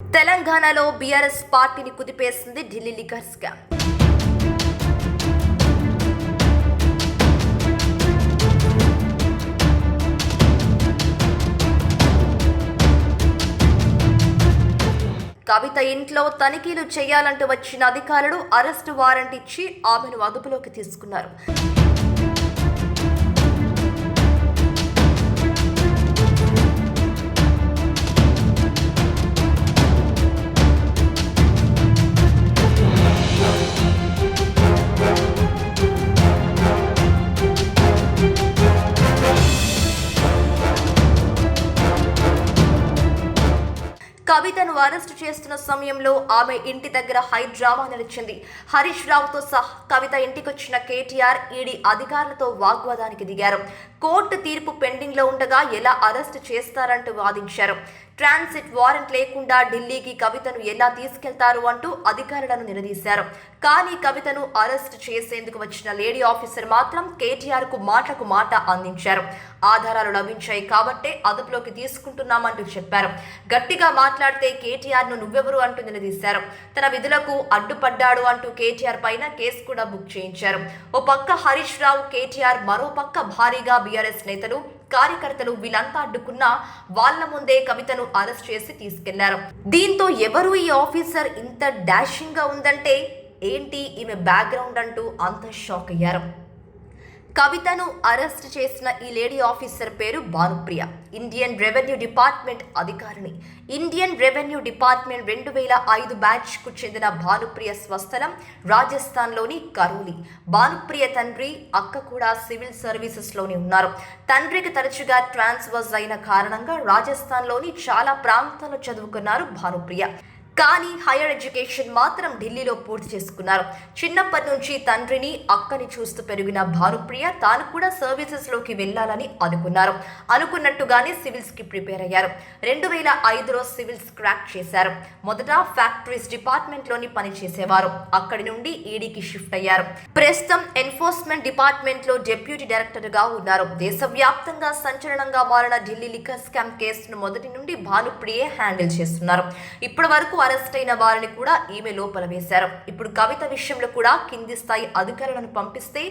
తెలంగాణలో బీఆర్ఎస్ పార్టీని కుదిపేసింది ఢిల్లీ లిక్కర్ స్కామ్. కవిత ఇంట్లో తనిఖీలు చేయాలంటూ వచ్చిన అధికారులు అరెస్టు వారెంట్ ఇచ్చి ఆమెను అదుపులోకి తీసుకున్నారు. కవితను అరెస్టు చేస్తున్న సమయంలో ఆమె ఇంటి దగ్గర హై డ్రామా నడిచింది హరీష్ రావుతో సహా కవిత ఇంటికొచ్చిన కేటీఆర్ ఈడీ అధికారులతో వాగ్వాదానికి దిగారు. కోర్టు తీర్పు పెండింగ్లో ఉండగా ఎలా అరెస్టు చేస్తారంటూ వాదించారు. ట్రాన్సిట్ వారెంట్ లేకుండా ఢిల్లీకి కవితను ఎలా తీసుకెళ్తారు అంటూ అధికారులను నిలదీశారు. కానీ కవితను అరెస్ట్ చేసేందుకు వచ్చిన లేడీ ఆఫీసర్ మాత్రం కేటీఆర్కు మాటకు మాట అందించారు. ఆధారాలు లభించాయి కాబట్టే అదుపులోకి తీసుకుంటున్నామంటూ చెప్పారు. గట్టిగా మాట్లాడితే కేటీఆర్ను నువ్వెవరు అంటూ నిలదీశారు. తన విధులకు అడ్డుపడ్డాడు అంటూ కేటీఆర్ పైన కేసు కూడా బుక్ చేయించారు. ఓ పక్క హరీష్ రావు కేటీఆర్ మరో పక్క భారీగా బీఆర్ఎస్ నేతలు కార్యకర్తలు వీళ్ళంతా అడ్డుకున్నా వాళ్ళ ముందే కవితను అరెస్ట్ చేసి తీసుకెళ్ళారు. దీంతో ఎవరు ఈ ఆఫీసర్ ఇంత డాషింగ్గా ఉందంటే ఏంటి ఈమె బ్యాక్గ్రౌండ్ అంటూ అంత షాక్ అయ్యారు. కవితను అరెస్ట్ చేసిన ఈ లేడీ ఆఫీసర్ పేరు భానుప్రియ. ఇండియన్ రెవెన్యూ డిపార్ట్మెంట్ అధికారిని. ఇండియన్ రెవెన్యూ డిపార్ట్మెంట్ రెండు వేల ఐదు బ్యాచ్కు చెందిన భానుప్రియ స్వస్థలం రాజస్థాన్లోని కరూలి. భానుప్రియ తండ్రి అక్క కూడా సివిల్ సర్వీసెస్లోనే ఉన్నారు. తండ్రికి తరచుగా ట్రాన్స్ఫర్స్ అయిన కారణంగా రాజస్థాన్లోని చాలా ప్రాంతాల్లో చదువుకున్నారు భానుప్రియ. కానీ హైయర్ ఎడ్యుకేషన్ మాత్రం ఢిల్లీలో పూర్తి చేసుకున్నారు. చిన్నప్పటి నుంచి తండ్రిని అక్కని చూస్తూ పెరిగిన భానుప్రియ తాను కూడా సర్వీసెస్లోకి వెళ్ళాలని అనుకున్నారు. అనుకున్నట్టుగానే సివిల్స్కి ప్రిపేర్ అయ్యారు. రెండు వేల ఐదులో సివిల్స్ క్రాక్ చేశారు. మొదట ఫ్యాక్టరీస్ డిపార్ట్మెంట్లోని పనిచేసేవారు పని చేసేవారు. అక్కడి నుండి ఈడీకి షిఫ్ట్ అయ్యారు. ప్రస్తుతం ఎన్ఫోర్స్మెంట్ డిపార్ట్మెంట్లో డిప్యూటీ డైరెక్టర్గా ఉన్నారు. దేశవ్యాప్తంగా సంచలనంగా మారిన ఢిల్లీ లిక్కర్ స్కామ్ కేసును మొదటి నుండి భానుప్రియే హ్యాండిల్ చేస్తున్నారు. ఇప్పటి వరకు అరెస్ట్ అయిన వారిని కూడా ఈమె లోపల వేశారు. ఇప్పుడు కవిత విషయంలో కూడా కింది స్థాయి అధికారులను పంపిస్తే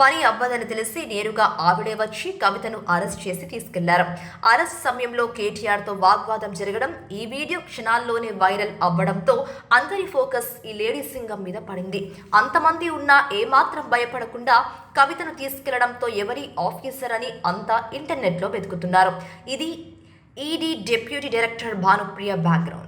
పని అవ్వదని తెలిసి నేరుగా ఆవిడే వచ్చి కవితను అరెస్ట్ చేసి తీసుకెళ్ళారు. అరెస్ట్ సమయంలో కేటీఆర్తో వాగ్వాదం జరగడం ఈ వీడియో క్షణాల్లోనే వైరల్ అవ్వడంతో అందరి ఫోకస్ ఈ లేడీ సింగం మీద పడింది. అంతమంది ఉన్నా ఏమాత్రం భయపడకుండా కవితను తీసుకెళ్ళడంతో ఎవరి ఆఫీసర్ అని అంతా ఇంటర్నెట్లో వెతుకుతున్నారు. ఇది ED deputy director Bhanupriya background.